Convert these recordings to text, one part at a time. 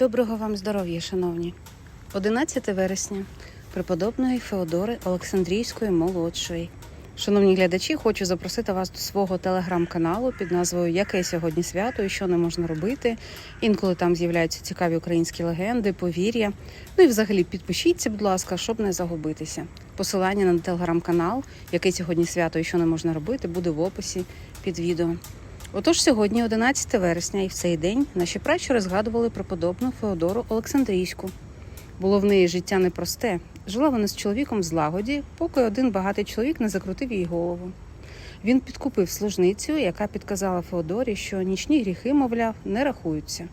Доброго вам здоров'я, шановні. 11 вересня преподобної Феодори Олександрійської молодшої. Шановні глядачі, хочу запросити вас до свого телеграм-каналу під назвою Яке сьогодні свято і що не можна робити. Інколи там з'являються цікаві українські легенди, повір'я. Ну і взагалі підпишіться, будь ласка, щоб не загубитися. Посилання на телеграм-канал, яке сьогодні свято і що не можна робити, буде в описі під відео. Отож, сьогодні, 11 вересня, і в цей день наші пращури згадували преподобну Феодору Олександрійську. Було в неї життя непросте. Жила вона з чоловіком в злагоді, поки один багатий чоловік не закрутив їй голову. Він підкупив служницю, яка підказала Феодорі, що нічні гріхи, мовляв, не рахуються.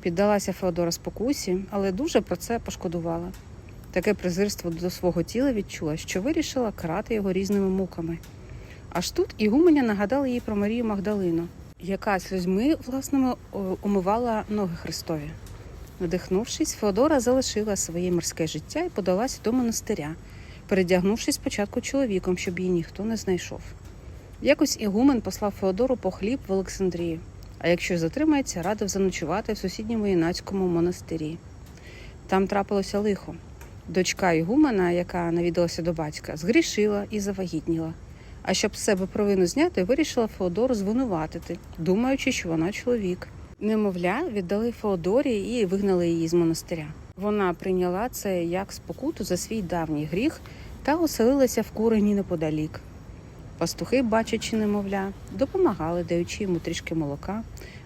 Піддалася Феодора спокусі, але дуже про це пошкодувала. Таке презирство до свого тіла відчула, що вирішила карати його різними муками. Аж тут Ігуменя нагадала їй про Марію Магдалину, яка сльозьми власними умивала ноги Христові. Надихнувшись, Феодора залишила своє морське життя і подалася до монастиря, передягнувшись спочатку чоловіком, щоб її ніхто не знайшов. Якось Ігумен послав Феодору по хліб в Олександрію, а якщо затримається, радив заночувати в сусідньому юнацькому монастирі. Там трапилося лихо. Дочка Ігумена, яка навідалася до батька, згрішила і завагітніла. А щоб з себе провину зняти, вирішила Феодору звинуватити, думаючи, що вона чоловік. Немовля, віддали Феодорі і вигнали її з монастиря. Вона прийняла це як спокуту за свій давній гріх та оселилася в курені неподалік. Пастухи, бачачи немовля, допомагали, даючи йому трішки молока,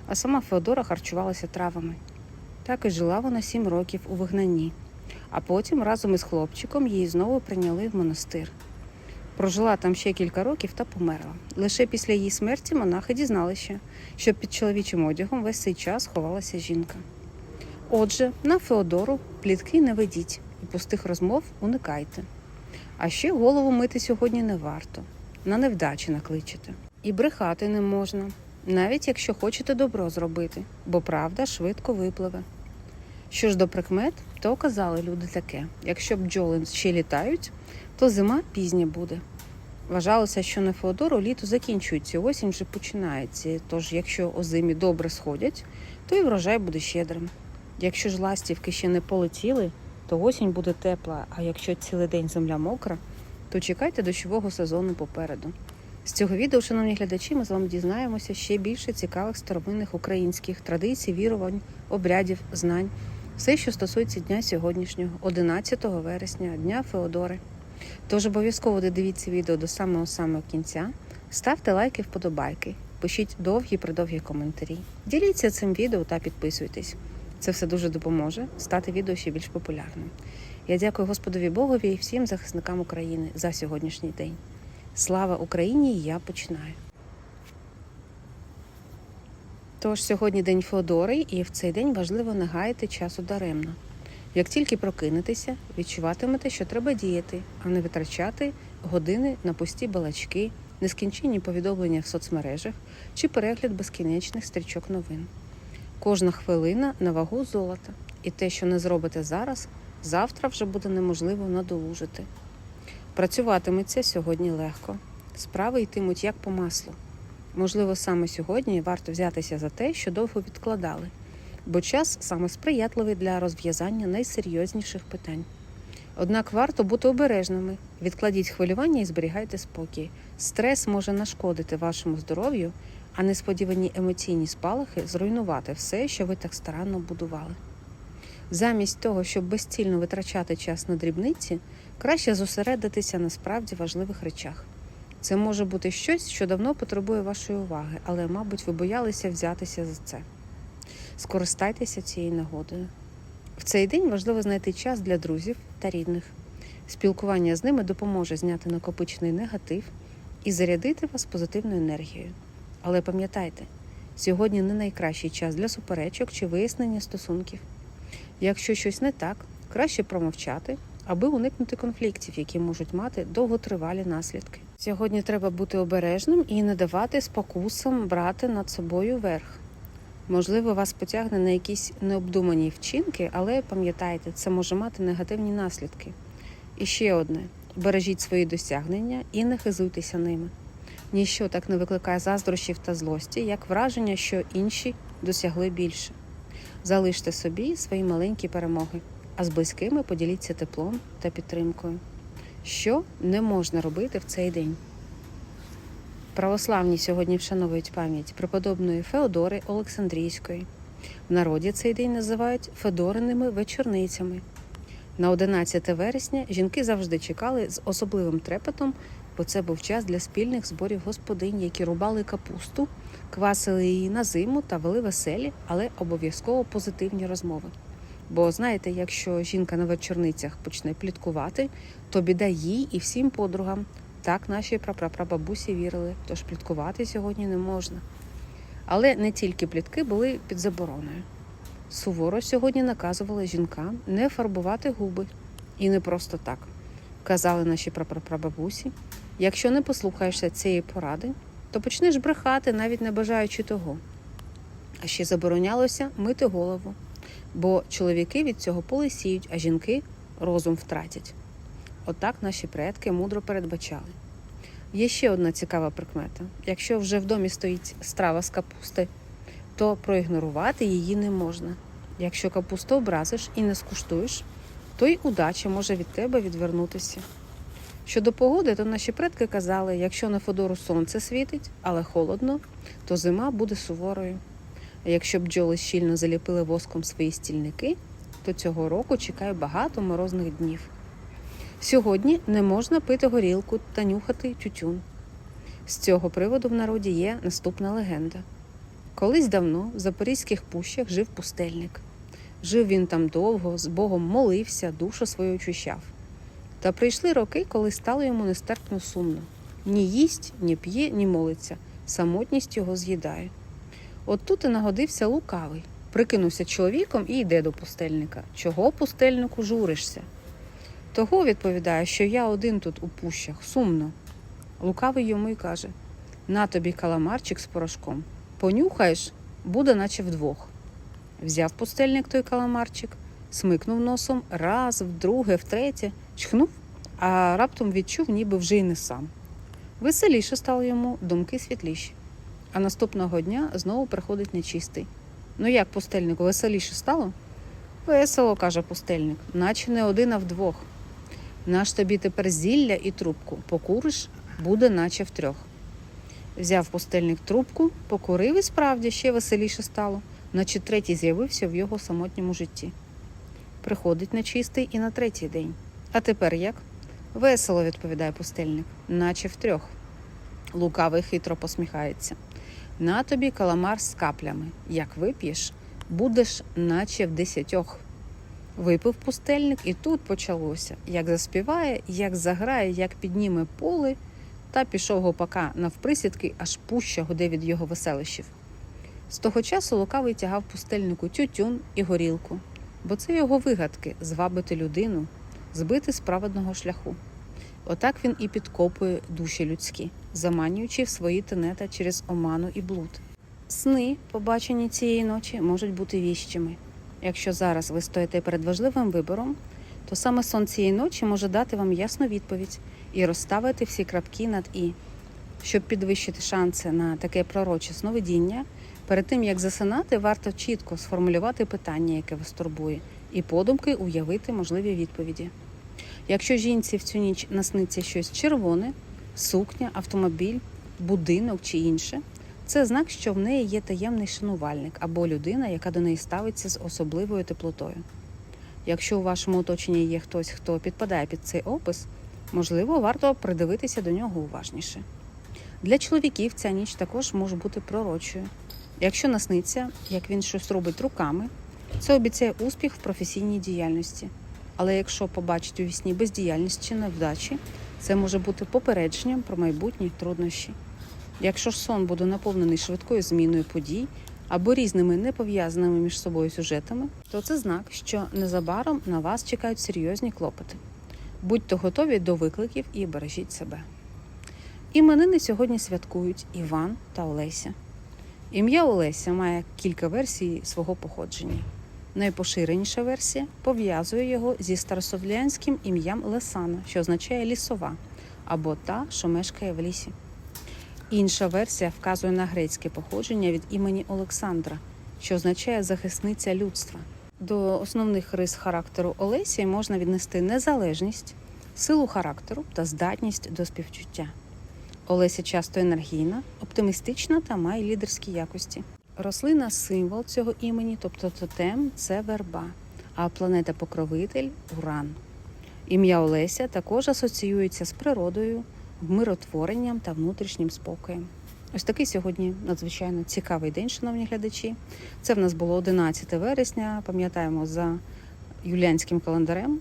а сама Феодора харчувалася травами. Так і жила вона сім років у вигнанні, а потім разом із хлопчиком її знову прийняли в монастир. Прожила там ще кілька років та померла. Лише після її смерті монахи дізналися, що під чоловічим одягом весь цей час ховалася жінка. Отже, на Феодору плітки не ведіть і пустих розмов уникайте. А ще голову мити сьогодні не варто, на невдачі накличете. І брехати не можна, навіть якщо хочете добро зробити, бо правда швидко випливе. Що ж до прикмет, то казали люди таке: якщо бджоли ще літають, то зима пізня буде. Вважалося, що на Феодору літо закінчується, осінь вже починається. Тож, якщо озимі добре сходять, то і врожай буде щедрим. Якщо ж ластівки ще не полетіли, то осінь буде тепла, а якщо цілий день земля мокра, то чекайте дощового сезону попереду. З цього відео, шановні глядачі, ми з вами дізнаємося ще більше цікавих старовинних українських традицій, вірувань, обрядів, знань, все, що стосується дня сьогоднішнього, 11 вересня, Дня Феодори. Тож обов'язково додивіться відео до самого самого кінця, ставте лайки, вподобайки, пишіть довгі придовгі коментарі. Діліться цим відео та підписуйтесь. Це все дуже допоможе стати відео ще більш популярним. Я дякую Господові Богові і всім захисникам України за сьогоднішній день. Слава Україні! Я починаю. Тож сьогодні день Феодори, і в цей день важливо не гаяти часу даремно. Як тільки прокинетеся, відчуватимете, що треба діяти, а не витрачати години на пусті балачки, нескінченні повідомлення в соцмережах чи перегляд безкінечних стрічок новин. Кожна хвилина на вагу золота, і те, що не зробите зараз, завтра вже буде неможливо надолужити. Працюватиметься сьогодні легко, справи йтимуть як по маслу. Можливо, саме сьогодні варто взятися за те, що довго відкладали бо час саме сприятливий для розв'язання найсерйозніших питань. Однак варто бути обережними, відкладіть хвилювання і зберігайте спокій. Стрес може нашкодити вашому здоров'ю, а несподівані емоційні спалахи зруйнувати все, що ви так старанно будували. Замість того, щоб безцільно витрачати час на дрібниці, краще зосередитися на справді важливих речах. Це може бути щось, що давно потребує вашої уваги, але, мабуть, ви боялися взятися за це. Скористайтеся цією нагодою. В цей день важливо знайти час для друзів та рідних. Спілкування з ними допоможе зняти накопичений негатив і зарядити вас позитивною енергією. Але пам'ятайте, сьогодні не найкращий час для суперечок чи вияснення стосунків. Якщо щось не так, краще промовчати, аби уникнути конфліктів, які можуть мати довготривалі наслідки. Сьогодні треба бути обережним і не давати спокусам брати над собою верх. Можливо, вас потягне на якісь необдумані вчинки, але пам'ятайте, це може мати негативні наслідки. І ще одне: бережіть свої досягнення і не хизуйтеся ними. Ніщо так не викликає заздрощів та злості, як враження, що інші досягли більше. Залиште собі свої маленькі перемоги, а з близькими поділіться теплом та підтримкою. Що не можна робити в цей день? Православні сьогодні вшановують пам'ять преподобної Феодори Олександрійської. В народі цей день називають Федориними вечорницями. На 11 вересня жінки завжди чекали з особливим трепетом, бо це був час для спільних зборів господинь, які рубали капусту, квасили її на зиму та вели веселі, але обов'язково позитивні розмови. Бо знаєте, якщо жінка на вечорницях почне пліткувати, то біда їй і всім подругам. Так наші прапрапрабабусі вірили, тож пліткувати сьогодні не можна. Але не тільки плітки були під забороною. Суворо сьогодні наказували жінкам не фарбувати губи. І не просто так. Казали наші прапрапрабабусі, якщо не послухаєшся цієї поради, то почнеш брехати, навіть не бажаючи того. А ще заборонялося мити голову, бо чоловіки від цього полисіють, а жінки розум втратять. Отак наші предки мудро передбачали. Є ще одна цікава прикмета: якщо вже в домі стоїть страва з капусти, то проігнорувати її не можна. Якщо капусту образиш і не скуштуєш, то й удача може від тебе відвернутися. Щодо погоди, то наші предки казали, якщо на Федору сонце світить, але холодно, то зима буде суворою. Якщо бджоли щільно заліпили воском свої стільники, то цього року чекає багато морозних днів. Сьогодні не можна пити горілку та нюхати тютюн. З цього приводу в народі є наступна легенда. Колись давно в Запорізьких пущах жив пустельник. Жив він там довго, з Богом молився, душу свою очищав. Та прийшли роки, коли стало йому нестерпно сумно. Ні їсть, ні п'є, ні молиться, самотність його з'їдає. От тут і нагодився лукавий, прикинувся чоловіком і йде до пустельника. Чого пустельнику журишся? Того відповідає, що я один тут у пущах, сумно. Лукавий йому й каже: на тобі каламарчик з порошком. Понюхаєш, буде, наче вдвох. Взяв пустельник той каламарчик, смикнув носом раз, вдруге, втретє, чхнув, а раптом відчув, ніби вже й не сам. Веселіше стало йому, думки світліші. А наступного дня знову приходить нечистий. Ну як пустельнику, веселіше стало? Весело, каже пустельник, наче не один, а вдвох. Наш тобі тепер зілля і трубку. Покуриш, буде, наче втрьох. Взяв пустельник трубку, покурив і справді ще веселіше стало, наче третій з'явився в його самотньому житті. Приходить нечистий і на третій день. А тепер як? Весело, відповідає пустельник, наче втрьох. Лукавий хитро посміхається. На тобі каламар з каплями. Як вип'єш, будеш, наче в десятьох. Випив пустельник, і тут почалося. Як заспіває, як заграє, як підніме поли, та пішов гопака навприсідки, аж пуща гуде від його веселищів. З того часу лукавий тягав пустельнику тютюн і горілку, бо це його вигадки звабити людину, збити з праведного шляху. Отак він і підкопує душі людські, заманюючи в свої тенета через оману і блуд. Сни, побачені цієї ночі, можуть бути віщими. Якщо зараз ви стоїте перед важливим вибором, то саме сон цієї ночі може дати вам ясну відповідь і розставити всі крапки над і. Щоб підвищити шанси на таке пророче сновидіння, перед тим як засинати, варто чітко сформулювати питання, яке вас турбує, і подумки уявити можливі відповіді. Якщо жінці в цю ніч насниться щось червоне, сукня, автомобіль, будинок чи інше, це знак, що в неї є таємний шанувальник або людина, яка до неї ставиться з особливою теплотою. Якщо у вашому оточенні є хтось, хто підпадає під цей опис, можливо, варто придивитися до нього уважніше. Для чоловіків ця ніч також може бути пророчою. Якщо насниться, як він щось робить руками, це обіцяє успіх в професійній діяльності. Але якщо побачить у вісні бездіяльність чи невдачі, це може бути попередженням про майбутні труднощі. Якщо ж сон буде наповнений швидкою зміною подій або різними непов'язаними між собою сюжетами, то це знак, що незабаром на вас чекають серйозні клопоти. Будьте готові до викликів і бережіть себе. Іменини сьогодні святкують Іван та Олеся. Ім'я Олеся має кілька версій свого походження. Найпоширеніша версія пов'язує його зі старослов'янським ім'ям Лесана, що означає лісова, або та, що мешкає в лісі. Інша версія вказує на грецьке походження від імені Олександра, що означає захисниця людства. До основних рис характеру Олесі можна віднести незалежність, силу характеру та здатність до співчуття. Олеся часто енергійна, оптимістична та має лідерські якості. Рослина символ цього імені, тобто тотем це верба, а планета-покровитель уран. Ім'я Олеся також асоціюється з природою, миротворенням та внутрішнім спокоєм. Ось такий сьогодні надзвичайно цікавий день, шановні глядачі. Це в нас було 11 вересня. Пам'ятаємо за юліанським календарем.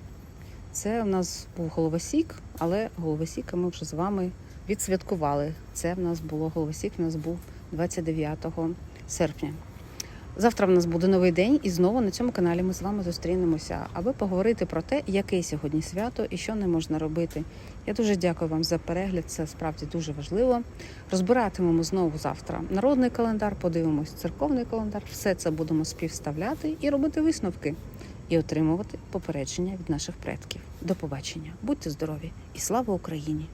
Це в нас був головосік, але головосіка ми вже з вами відсвяткували. Це в нас було головосік, в нас був 29 серпня. Завтра в нас буде новий день, і знову на цьому каналі ми з вами зустрінемося, аби поговорити про те, яке сьогодні свято і що не можна робити. Я дуже дякую вам за перегляд. Це справді дуже важливо. Розбиратимемо знову завтра народний календар, подивимось церковний календар. Все це будемо співставляти і робити висновки, і отримувати попередження від наших предків. До побачення, будьте здорові і слава Україні!